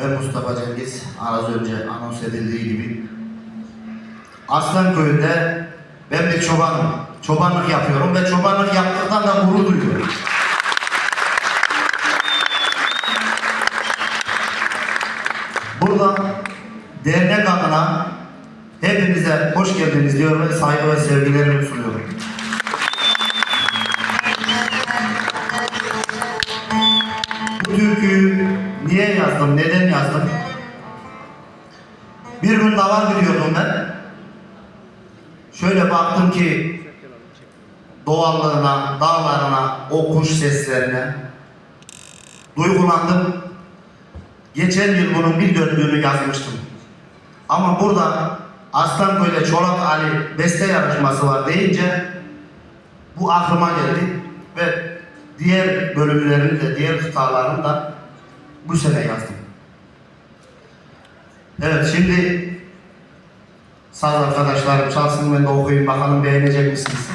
Ben Mustafa Cengiz. Az önce anons edildiği gibi. Aslanköy'de ben bir çobanım. Çobanlık yapıyorum ve çobanlık yaptıktan da gurur duyuyorum. Burada dernek adına hepinize hoş geldiniz diyorum ve saygı ve sevgilerimi sunuyorum. Bir gün davar gidiyordum ben. Şöyle baktım ki doğallığına, dağlarına, o kuş seslerine duygulandım. Geçen yıl bunun bir döndüğünü yazmıştım. Ama burada Aslanköy'de Çolak Ali beste yarışması var deyince bu aklıma geldi ve diğer bölümlerini de diğer kıtalarını da bu sene yazdım. Evet şimdi saz arkadaşlarım çalsın ben de okuyayım bakalım beğenecek misiniz?